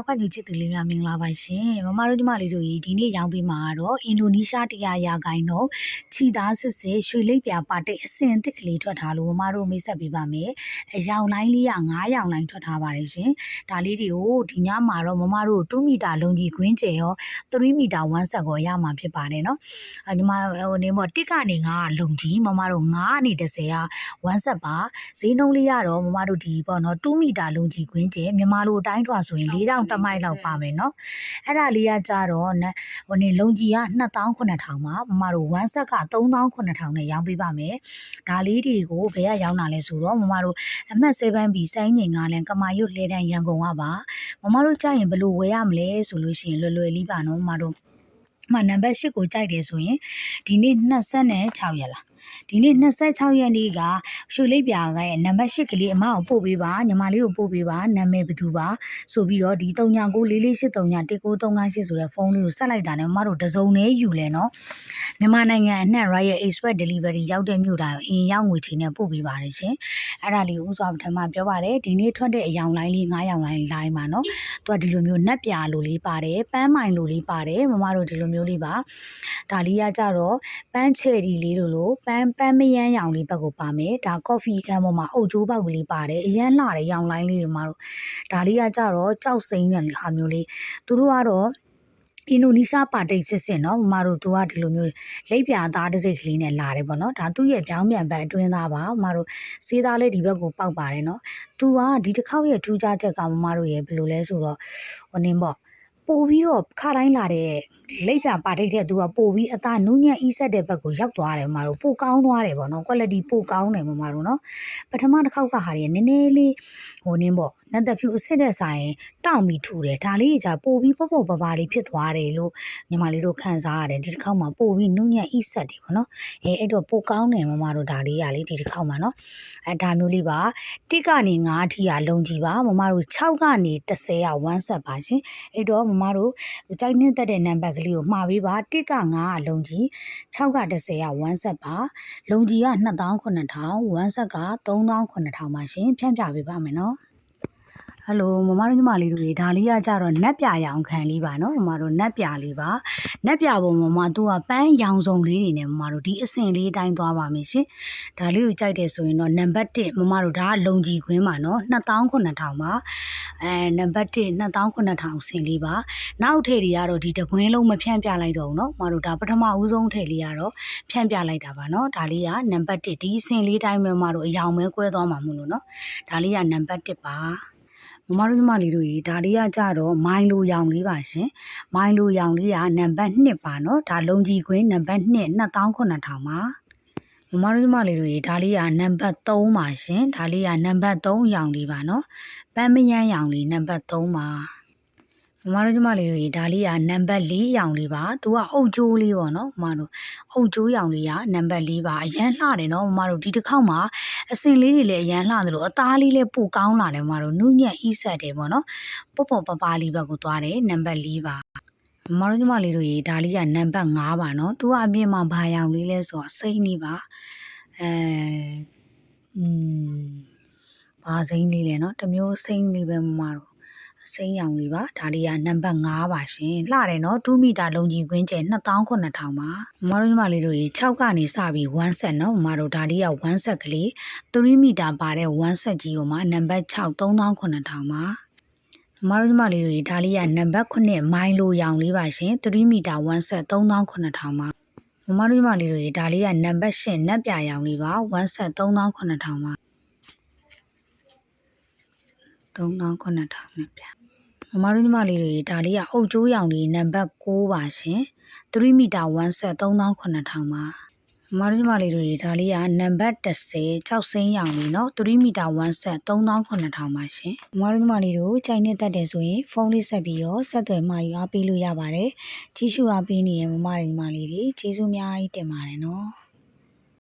နောက်ကညချစ်သူလေးများမင်္ဂလာပါရှင်မမတို့ညီမလေးတို့ရေဒီနေ့ရောင်းပေးမှာကတော့အင်ဒိုနီးရှားတရားရာဂိုင်းတော့ခြီသားစစ်စစ်ရွှေလိပ်ပြာပါတဲ့အစင်အစ်ကလေးထွက်ထားလို့မမတို့မိတ်ဆက်ပေးပါမယ်အယောင်လိုင်းလေးက9ယောင်လိုင်းထွက်ထားပါတယ်ရှင်ဒါလေးတွေကိုဒီညမှာတော့မမတို့2မီတာလုံးကြီးခွင်းကျယ်ရော3မီတာ1ဆက်ကိုရမှာဖြစ်ပါတယ်နော်အညီမဟိုနေမောတစ်ကနေ9လုံးကြီးမမတို့9ကနေ10က1ဆက်ပါဈေးနှုန်းလေးရတော့မမတို့ဒီပေါ့နော်2မီတာလုံးကြီးခွင်းကျယ်မြန်မာလိုအတိုင်းထွာဆိုရင်4000တမိုက်လောက်ပါမယ်နော်အဲ့ဒါလေးကကြတော့နဟိုနေလုံးကြီးက2900ပါမမတို့1ဆက်က3900နဲ့ရောင်းပေးပါမယ်ဒါလေးတွေကိုဘယ်ကရောင်းတာလဲဆိုတော့မမတို့အမှတ်7 B စိုင်းငင်ကလည်းကမာရွတ်လဲတန်းရန်ကုန်ကပါမမတို့ကြာရင်ဘယ်လိုဝယ်ရမလဲဆိုလို့ရှိရင်လွယ်လွယ်လေးပါနော်မမတို့မှနံပါတ်8ကိုကြိုက်တယ်ဆိုရင်ဒီနေ့26ရက်လား ဒီနေ့26ရက်နေ့ကရွှေလိပ်ပြာကရဲ့နံပါတ်8ကလေးအမကိုပို့ပေးပါညီမလေးကိုပို့ပေးပါနာမည်ဘယ်သူပါဆိုပြီးတော့ဒီ3994483938ဆိုတဲ့ဖုန်းလေးကိုဆက်လိုက်တာနဲ့မမတို့တစုံနဲ့ယူလဲနော်မြန်မာနိုင်ငံအနှံ့ Royal Express Delivery ရောက်တဲ့မြို့တိုင်းအင်ရောက်ငွေချေနဲ့ပို့ပေးပါတယ်ရှင်အဲ့ဒါလေးကိုဥစွာပထမပြောပါတယ်ဒီနေ့ထွက်တဲ့အယောင်လိုင်းလေး9ယောင်လိုင်းလိုင်းပါနော်သူကဒီလိုမျိုးနှက်ပြာလိုလေးပါတယ်ပန်းမိုင်လိုလေးပါတယ်မမတို့ဒီလိုမျိုးလေးပါဒါလေးကကြတော့ပန်းချယ်ရီလေးလိုလိုပန်းန်းပန်းမရမ်းရောင်လေးဘက်ကိုပါမယ်ဒါကော်ဖီကန်းပေါ်မှာအုတ်ကျိုးပေါက်ကလေးပါတယ်အရန်လှတဲ့ရောင်လိုင်းလေးတွေမှာတော့ဒါလေးကကြတော့ကြောက်စိမ့်တဲ့ဟာမျိုးလေးသူတို့ကတော့အင်ဒိုနီးရှားပါတိတ်စစ်စစ်နော်မမတို့သူကဒီလိုမျိုးလိပ်ပြာသားတစ်စိတ်ကလေးနဲ့လာတယ်ပေါ့နော်ဒါသူ့ရဲ့ပြောင်းပြန်ပတ်အတွင်းသားပါမမတို့စေးသားလေးဒီဘက်ကိုပောက်ပါတယ်နော်သူကဒီတစ်ခေါက်ရဲ့ထူးခြားချက်ကမမတို့ရဲ့ဘယ်လိုလဲဆိုတော့ဟိုနင်းပေါ့ ပို့ပြီးတော့ခါတိုင်းလာတဲ့လိပ်ပြပါတိတ်တဲ့သူကပို့ပြီးအသားနူးညံ့အီးဆက်တဲ့ဘက်ကိုရောက်သွားတယ်မမတို့ပိုကောင်းသွားတယ်ပေါ့နော် quality ပိုကောင်းတယ်မမတို့နော်ပထမတစ်ခေါက်ကဟာတွေနည်းနည်းလေးဟိုနင်းပေါ့နတ်သက်ဖြူအစ်စ်တဲ့ဆိုင်တောင့်ပြီးထူတယ်ဒါလေးကြီးပို့ပြီးပေါ့ပေါ့ပပလေးဖြစ်သွားတယ်လို့ညီမလေးတို့ခံစားရတယ်ဒီတစ်ခေါက်မှာပို့ပြီးနူးညံ့အီးဆက်တယ်ပေါ့နော်အဲအဲ့တော့ပိုကောင်းတယ်မမတို့ဒါလေးရလေးဒီတစ်ခေါက်မှာနော်အဲဒါမျိုးလေးပါတစ်ကနေ9အထိကလုံကြီးပါမမတို့6ကနေ10က1ဆက်ပါရှင်အဲ့တော့မမတို့ကြိုက်နှစ်သက်တဲ့နံပါတ်ကလေးကိုမှာပေးပါတစ်က9ကလုံကြီး6က10က1ဆက်ပါလုံကြီးက2900 1ဆက်က3900ပါရှင်ဖြန့်ပြပေးပါမယ်နော် ဟယ်လိုမမတို့ညီမလေးတို့ရေဒါလေးကကြတော့နက်ပြရောင်ခံလေးပါနော်မမတို့နက်ပြလေးပါနက်ပြပုံမမသူကပန်းရောင်စုံလေးတွေနဲ့မမတို့ဒီအစင်လေးတိုင်းသွားပါမယ်ရှင်ဒါလေးကိုကြိုက်တယ်ဆိုရင်တော့နံပါတ်1မမတို့ဒါကလုံကြီးခွင်းပါနော်2900ပါအဲနံပါတ်1 2900စင်လေးပါနောက်ထည်တွေကတော့ဒီတကွင်းလုံးမဖြန့်ပြလိုက်တော့ဘူးနော်မမတို့ဒါပထမဦးဆုံးထည်လေးကတော့ဖြန့်ပြလိုက်တာပါနော်ဒါလေးကနံပါတ်1ဒီအစင်လေးတိုင်းပဲမမတို့အယောင်ပဲကွဲသွားမှာမို့လို့နော်ဒါလေးကနံပါတ်1ပါ မမတို့ညီမလေးတို့ရေဒါလေးကကြတော့မိုင်းလိုရောင်လေးပါရှင်မိုင်းလိုရောင်လေးကနံပါတ်2ပါနော်ဒါလုံကြီးခွင်းနံပါတ်2 2900ပါမမတို့ညီမလေးတို့ရေဒါလေးကနံပါတ်3ပါရှင်ဒါလေးကနံပါတ်3ရောင်လေးပါနော်ပန်းမယန်းရောင်လေးနံပါတ်3ပါ ညီမတို့ညီမလေးတို့ဒါလေးကနံပါတ်၄ရောင်လေးပါသူကအုတ်ကျိုးလေးပေါ့နော်ညီမတို့အုတ်ကျိုးရောင်လေးကနံပါတ်၄ပါအရန်လှတယ်နော်ညီမတို့ဒီတစ်ခေါက်မှာအစင်လေးတွေလည်းအရန်လှတယ်လို့အသားလေးလည်းပိုကောင်းလာတယ်ညီမတို့နုညံ့အိဆက်တယ်ပေါ့နော်ပေါ့ပေါ့ပပလေးဘက်ကိုသွားတယ်နံပါတ်၄ပါမတော်ညီမလေးတို့ရေဒါလေးကနံပါတ်5ပါနော်သူကအမြင်မှာဘာရောင်လေးလဲဆိုတော့စိမ့်နေပါအဲอืมဘာစိမ့်လေးလဲနော်တမျိုးစိမ့်လေးပဲမမတို့ စိမ့်ရောင်လေးပါဒါလေးကနံပါတ်5ပါရှင်လှတယ်နော်2မီတာလုံးကြီးခွင်းကျဲ2900ပါမမတို့ညီမလေးတို့ရေ6ကနေစပြီး1ဆက်နော်မမတို့ဒါလေးက1ဆက်ကလေး3မီတာပါတဲ့1ဆက်ကြီးကိုမှနံပါတ်6 3900ပါမမတို့ညီမလေးတွေဒါလေးကနံပါတ်9မိုင်းလိုရောင်လေးပါရှင်3မီတာ1ဆက်3900ပါမမတို့ညီမလေးတွေဒါလေးကနံပါတ်10နက်ပြရောင်လေးပါ1ဆက်3900ပါ3900နဲ့ပြ မမတို့ညီမလေးတွေဒါလေးကအုတ်ကျိုးရောင်လေးနံပါတ်6ပါရှင်3မီတာ1ဆက်3900ပါမမတို့ညီမလေးတွေဒါလေးကနံပါတ်30 6စိမ်းရောင်လေးเนาะ3မီတာ1ဆက်3900ပါရှင်မမတို့ညီမလေးတို့ကြိုင်နေတတ်တယ်ဆိုရင်ဖုန်းလေးဆက်ပြီးတော့ဆက်သွယ်မှယူအားပေးလို့ရပါတယ်ကြီးစုအားပေးနေရမမတို့ညီမလေးတွေကျေးဇူးအများကြီးတင်ပါတယ်เนาะ